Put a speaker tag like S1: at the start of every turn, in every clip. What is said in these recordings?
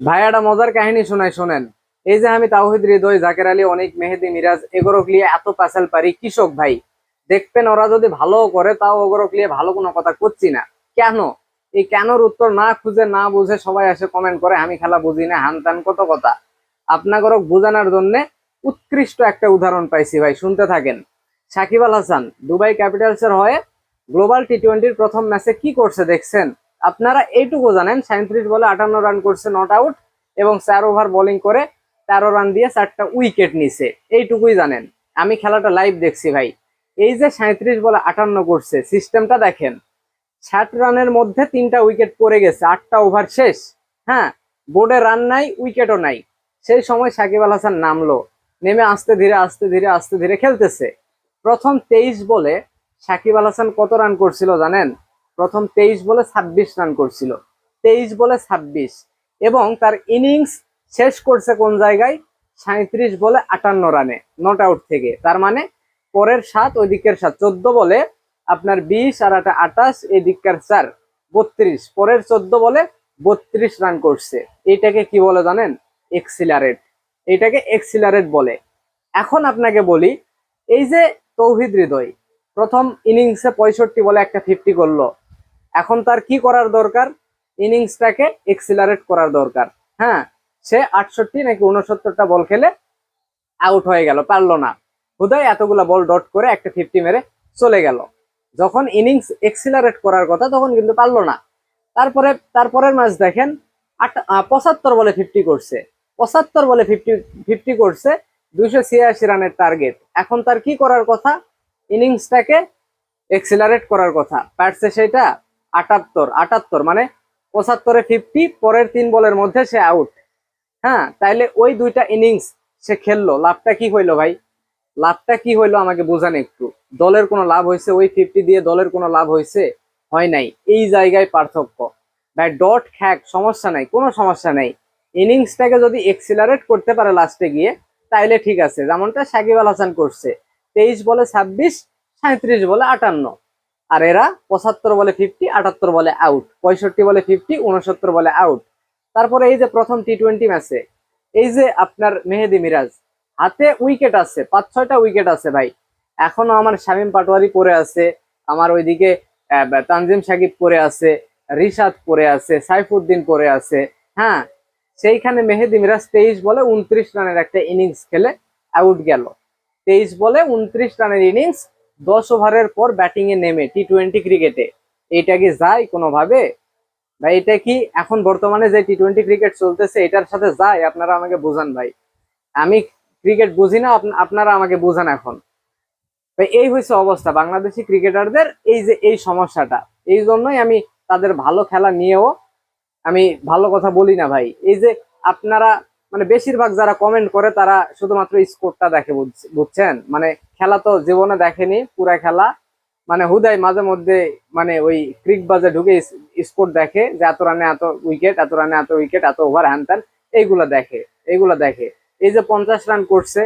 S1: ভাই একটা মজার কাহিনী শোনাই, শোনেন। এই যে আমি তাওহিদ হৃদয়, জাকের আলী, অনেক, মেহেদি, মিরাজ, এগোরক নিয়ে এত প্যাসাল পারি, কৃষক ভাই। দেখবেন ওরা যদি ভালো করে, তাও ওগরক নিয়ে ভালো কোনো কথা করছি না। কেন? এই কেনর উত্তর না খুঁজে, না বুঝে সবাই এসে কমেন্ট করে, আমি খেলা বুঝি না, হান তান কত কথা। আপনাগরক বোঝানোর জন্য উৎকৃষ্ট একটা উদাহরণ পাইছি ভাই, শুনতে থাকেন। সাকিব আল হাসান, দুবাই ক্যাপিটালসের হয়ে গ্লোবাল টি টোয়েন্টির প্রথম ম্যাচে কি করছে দেখছেন? আপনারা এইটুকু জানেন সাঁত্রিশ বলে আটান্ন রান করছে নট আউট এবং চার ওভার বোলিং করে তেরো রান দিয়ে চারটা উইকেট নিছে। এইটুকুই জানেন। আমি খেলাটা লাইভ দেখছি ভাই। এই যে সাঁত্রিশ বলে আটান্ন করছে সিস্টেমটা দেখেন। ষাট রানের মধ্যে তিনটা উইকেট পড়ে গেছে, আটটা ওভার শেষ। হ্যাঁ বোর্ডে রান নাই উইকেটও নাই। সেই সময় সাকিব আল হাসান নামলো, নেমে আস্তে ধীরে আস্তে ধীরে আস্তে ধীরে খেলতেছে। প্রথম তেইশ বলে সাকিব আল হাসান কত রান করছিল জানেন? প্রথম তেইশ বলে ছাব্বিশ রান করছিল। তেইশ বলে ছাব্বিশ। এবং তার ইনিংস শেষ করছে কোন জায়গায়? সাঁত্রিশ বলে আটান্ন রানে, নট আউট থেকে। তার মানে পরের সাত, ওই দিকের সাত। চোদ্দ বলে আপনার বিশ আর আটা আটাশ, এই দিককার চার, বত্রিশ। পরের চোদ্দ বলে বত্রিশ রান করছে। এইটাকে কি বলে জানেন? এক্সিলারেট। এইটাকে এক্সিলারেট বলে। এখন আপনাকে বলি, এই যে তৌহিদ হৃদয়, প্রথম ইনিংসে পঁয়ষট্টি বলে একটা ফিফটি করল। এখন তার কি করার দরকার? ইনিংসটাকে এক্সিলারেট করার দরকার। হ্যাঁ সে আটষট্টি নাকি উনসত্তরটা বল খেলে আউট হয়ে গেল, পারল না। হুদায় এতগুলা বল ডট করে একটা ফিফটি মেরে চলে গেল। যখন ইনিংস এক্সিলারেট করার কথা, তখন কিন্তু পারল না। তারপরে, তারপরের ম্যাচ দেখেন, আট পঁচাত্তর বলে ফিফটি করছে। পঁচাত্তর বলে ফিফটি ফিফটি করছে, দুইশো ছিয়াশি রানের টার্গেট এখন তার কি করার কথা? ইনিংসটাকে এক্সিলারেট করার কথা। পারছে সেটা? আটাত্তর আটাত্তর মানে পঁচাত্তরে ফিফটি পরের তিন বলের মধ্যে সে আউট হ্যাঁ তাইলে ওই দুইটা ইনিংস সে খেললো। লাভটা কি হইল ভাই? লাভটা কি হইল আমাকে বোঝান একটু। দলের কোনো লাভ হয়েছে ওই ফিফটি দিয়ে দলের কোনো লাভ হয়েছে হয় নাই। এই জায়গায় পার্থক্য। ভাই ডট খ্যাক, সমস্যা নাই, কোনো সমস্যা নাই। ইনিংসটাকে যদি এক্সিলারেট করতে পারে লাস্টে গিয়ে, তাইলে ঠিক আছে। যেমনটা সাকিব আল হাসান করছে, তেইশ বলে ছাব্বিশ সাঁত্রিশ বলে আটান্ন। আর এরা পঁচাত্তর বলে ফিফটি আটাত্তর বলে আউট পঁয়ষট্টি বলে ফিফটি উনসত্তর বলে আউট তারপরে এই যে প্রথম টি টোয়েন্টি ম্যাচে এই যে আপনার মেহেদি মিরাজ, হাতে উইকেট আছে, পাঁচ, ছয়টা উইকেট আছে ভাই। এখনও আমার শামীম পাটোয়ারি পরে আছে, আমার ওইদিকে তানজিম সাকিব পরে আছে, রিশাদ পরে আছে, সাইফুদ্দিন পরে আছে হ্যাঁ? সেইখানে মেহেদি মিরাজ তেইশ বলে উনত্রিশ রানের একটা ইনিংস খেলে আউট গেল। তেইশ বলে উনত্রিশ রানের ইনিংস দশ ওভারের পর ব্যাটিং এ নেমে টি টোয়েন্টি ক্রিকেটে এটা কি যায় কোনোভাবে? ভাই, এটা কি এখন বর্তমানে যে টি টোয়েন্টি ক্রিকেট চলতেছে, এটার সাথে যায়? আপনারা আমাকে বোঝান ভাই। আমি ক্রিকেট বুঝি না, আপনা- আপনারা আমাকে বোঝান এখন। ভাই, এই হয়েছে অবস্থা বাংলাদেশি ক্রিকেটারদের এই যে, এই সমস্যাটা। এই জন্যই আমি তাদের ভালো খেলা নিয়েও আমি ভালো কথা বলি না ভাই। এই যে, আপনারা মানে বেশিরভাগ যারা কমেন্ট করে তারা শুধুমাত্র স্কোরটা দেখে বুঝছেন? মানে খেলা তো জীবনে দেখেনি, পুরা খেলা। মানে হুদাই মাঝে মধ্যে মানে ওই ক্রিক বাজে ঢুকে স্কোর দেখে যে এত রানে এত উইকেট এত রানে এত উইকেট এত ওভার হ্যান এইগুলা দেখে এইগুলা দেখে। এই যে পঞ্চাশ রান করছে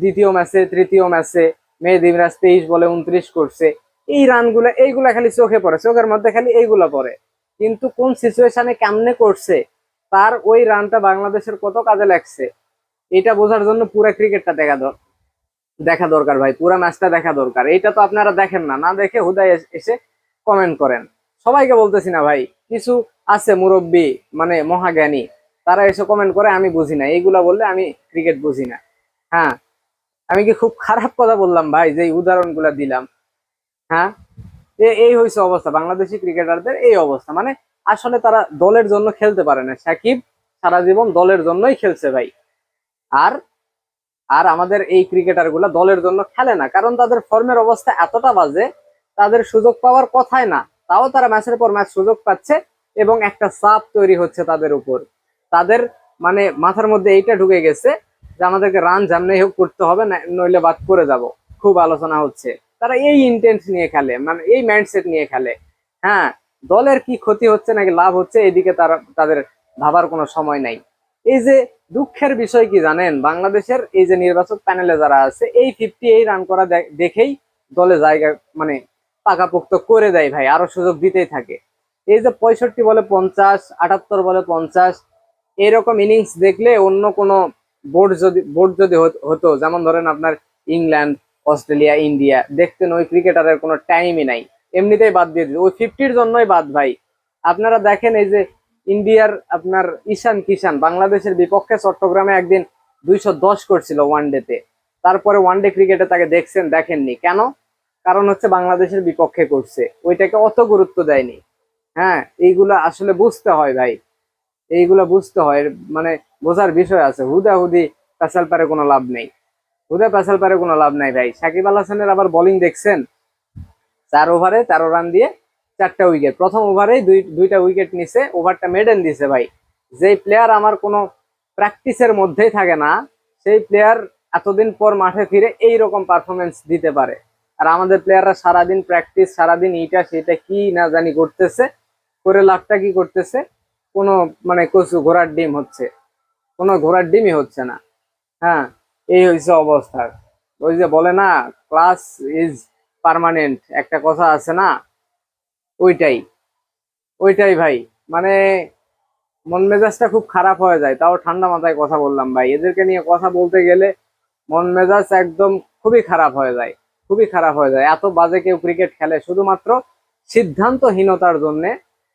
S1: দ্বিতীয় ম্যাচে তৃতীয় ম্যাচে মেহেদি তেইশ বলে উনত্রিশ করছে। এই রানগুলো এইগুলা খালি চোখে পড়ে, চোখের মধ্যে খালি এইগুলা পড়ে। কিন্তু কোন সিচুয়েশনে কেমনে করছে? তার ওই রানটা বাংলাদেশের কত কাজে লাগছে? এটা বোঝার জন্য পুরো ক্রিকেটটা দেখা দর দেখা দরকার ভাই, পুরো ম্যাচটা দেখা দরকার। এইটা তো আপনারা দেখেন না না দেখে হুদায় এসে কমেন্ট করেন। সবাইকে বলতেছি না ভাই, কিছু আছে মুরব্বী মানে মহাজ্ঞানী, তারা এসে কমেন্ট করে, আমি বুঝি না। এইগুলা বললে আমি ক্রিকেট বুঝি না। হ্যাঁ আমি কি খুব খারাপ কথা বললাম ভাই যে উদাহরণগুলা দিলাম? হ্যাঁ এই হয়েছে অবস্থা। বাংলাদেশি ক্রিকেটারদের এই অবস্থা। মানে আসলে তারা দলের জন্য খেলতে পারে না। সাকিব সারা জীবন দলের জন্যই খেলছে ভাই। আর আর আমাদের এই ক্রিকেটারগুলা দলের জন্য খেলে না, কারণ তাদের ফর্মের অবস্থা এতটা বাজে, তাদের সুযোগ পাওয়ার কথাই না। তাও তারা ম্যাচের পর ম্যাচ সুযোগ পাচ্ছে এবং একটা চাপ তৈরি হচ্ছে তাদের উপর। তাদের মানে মাথার মধ্যে এইটা ঢুকে গেছে যে আমাদেরকে রান যেমনি হোক করতে হবে নইলে বাদ করে যাব। খুব আলোচনা হচ্ছে। তারা এই ইন্টেন্স নিয়ে খেলে মানে এই মাইন্ডসেট নিয়ে খেলে। হ্যাঁ দলের কি ক্ষতি হচ্ছে নাকি লাভ হচ্ছে, এদিকে তারা, তাদের ভাবার কোনো সময় নাই। এই যে দুঃখের বিষয় কি জানেন? বাংলাদেশের এই যে নির্বাচক প্যানেলে যারা আছে, এই ফিফটি এই রান করা দেখেই দলে জায়গা মানে পাকাপোক্ত করে দেয় ভাই, আরও সুযোগ দিতেই থাকে। এই যে পঁয়ষট্টি বলে পঞ্চাশ, আটাত্তর বলে পঞ্চাশ, এরকম ইনিংস দেখলে অন্য কোনো বোর্ড যদি বোর্ড যদি হতো যেমন ধরেন আপনার ইংল্যান্ড, অস্ট্রেলিয়া, ইন্ডিয়া, দেখতেন ওই ক্রিকেটারের কোনো টাইমই নাই। এমনিতেই বাদ দিয়ে দিত ওই ফিফটির জন্যই বাদ ভাই। আপনারা দেখেন এই যে ইন্ডিয়ার আপনার ঈশান কিষান, বাংলাদেশের বিপক্ষে চট্টগ্রামে একদিন দুইশো দশ করছিল ওয়ান ডেতে তারপরে ওয়ান ডে ক্রিকেটে তাকে দেখছেন, দেখেননি। কেন? কারণ হচ্ছে বাংলাদেশের বিপক্ষে করছে। ওইটাকে অত গুরুত্ব দেয়নি। হ্যাঁ এইগুলা আসলে বুঝতে হয় ভাই। এইগুলা বুঝতে হয়। মানে বোঝার বিষয় আছে। হুদা হুদি পেশাল পারে কোনো লাভ নেই। হুদা পেশাল পারে কোনো লাভ নাই ভাই। সাকিব আল হাসানের আবার বোলিং দেখছেন? চার ওভারে, তেরো রান দিয়ে চারটা উইকেট প্রথম ওভারেই দুই, দুইটা উইকেট নিছে, ওভারটা মেডেন দিছে ভাই। যেই প্লেয়ার আমার কোনো প্র্যাকটিসের মধ্যেই থাকে না, সেই প্লেয়ার এতদিন পর মাঠে ফিরে এই রকম পারফরমেন্স দিতে পারে। আর আমাদের প্লেয়াররা সারাদিন প্র্যাকটিস সারাদিন এইটা সেটা কি না জানি করতেছে, করে লাভটা কি করতেছে, কোনো মানে কচু ঘোড়ার ডিম হচ্ছে, কোনো ঘোড়ার ডিমই হচ্ছে না। হ্যাঁ এই হয়েছে অবস্থা। ওই যে বলে না ক্লাস ইজ পার্মানেন্ট একটা কথা আছে না? ওইটাই। ওইটাই ভাই। মানে মন মেজাজটা খুব খারাপ হয়ে যায়। তাও ঠান্ডা মাথায় কথা বললাম ভাই। এদেরকে নিয়ে কথা বলতে গেলে মন মেজাজ একদম খুবই খারাপ হয়ে যায়। খুবই খারাপ হয়ে যায়। এত বাজে কেউ ক্রিকেট খেলে। শুধুমাত্র সিদ্ধান্তহীনতার জন্যে।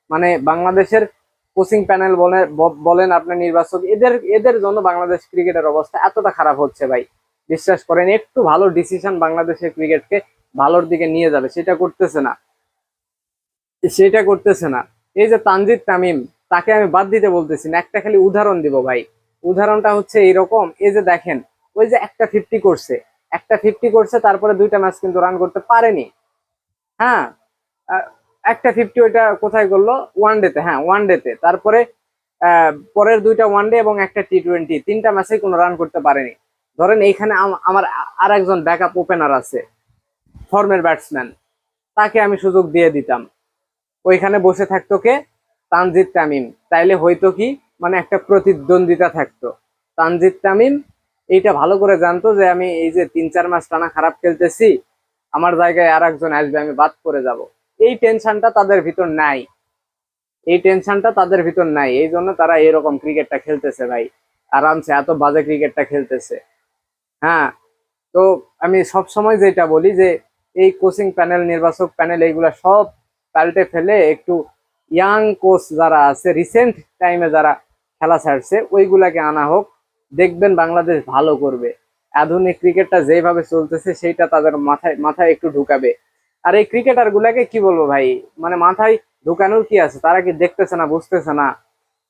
S1: মানে বাংলাদেশের কোচিং প্যানেল বলেন বলেন আপনার নির্বাচক, এদের এদের জন্য বাংলাদেশ ক্রিকেটের অবস্থা এতটা খারাপ হচ্ছে ভাই। বিশ্বাস করেন, একটু ভালো ডিসিশন বাংলাদেশের ক্রিকেটকে ভালোর দিকে নিয়ে যাবে, সেটা করতেছে না। সেটা করতেছে না। এই যে তানজিদ তামিম, তাকে আমি বাদ দিতে বলতেছি না, একটা খালি উদাহরণ দিব ভাই। উদাহরণটা হচ্ছে এইরকম, এই যে দেখেন, ওই যে একটা ফিফটি করছে, একটা ফিফটি করছে, তারপরে দুইটা ম্যাচ কিন্তু রান করতে পারেনি। হ্যাঁ একটা ফিফটি ওইটা কোথায় করল? ওয়ান ডেতে হ্যাঁ ওয়ান ডেতে তারপরে পরের দুইটা ওয়ান ডে এবং একটা টি টোয়েন্টি তিনটা ম্যাচে কোনো রান করতে পারেনি। ধরেন এইখানে আম- আমার আর একজন ব্যাকআপ ওপেনার আছে। ফর্মের ব্যাটসম্যান তাকে আমি সুযোগ দিয়ে দিতাম। ওইখানে বসে থাকতো কে? তানজিদ তামিম। তাইলে হয়তো কি? মানে একটা প্রতিদ্বন্দ্বিতা থাকতো। তানজিদ তামিম, এইটা ভালো করে জানতো যে আমি এই যে তিন চার মাস টানা খারাপ খেলতেছি, আমার জায়গায় আর একজন আসবে, আমি বাদ করে যাব। এই টেনশনটা তাদের ভিতর নাই। এই টেনশনটা তাদের ভিতর নাই। এই জন্য তারা এরকম ক্রিকেটটা খেলতেছে ভাই। আরামসে এত বাজে ক্রিকেটটা খেলতেছে। হ্যাঁ তো আমি সব সময় যেটা বলি যে এই কোচিং প্যানেল নির্বাচক প্যানেল এইগুলা সব পাল্টে ফেলে একটু ইয়াং কোচ যারা আছে রিসেন্ট টাইমে যারা খেলা ছাড়ছে, ওইগুলাকে আনা হোক। দেখবেন বাংলাদেশ ভালো করবে। আধুনিক ক্রিকেটটা যেভাবে চলতেছে, সেইটা তাদের মাথায় মাথায় একটু ঢুকাবে। আর এই ক্রিকেটার গুলাকে কি বলব ভাই? মানে মাথায় ঢুকানোর কি আছে? তারা কি দেখতেছে না, বুঝতেছে না?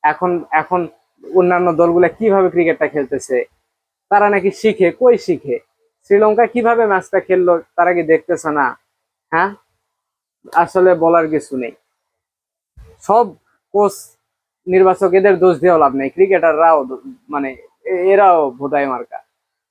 S1: এখন এখন অন্যান্য দলগুলা কীভাবে ক্রিকেটটা খেলতেছে? তারা নাকি শিখে, কই শিখে? শ্রীলঙ্কা কীভাবে ম্যাচটা খেললো তারা কি দেখতেছে না? হ্যাঁ? আসলে বলার কিছু নেই। সব কোচ, নির্বাচক এদের দোষ দেওয়া লাভ নেই। ক্রিকেটাররাও মানে এরাও ভোদাই মার্কা।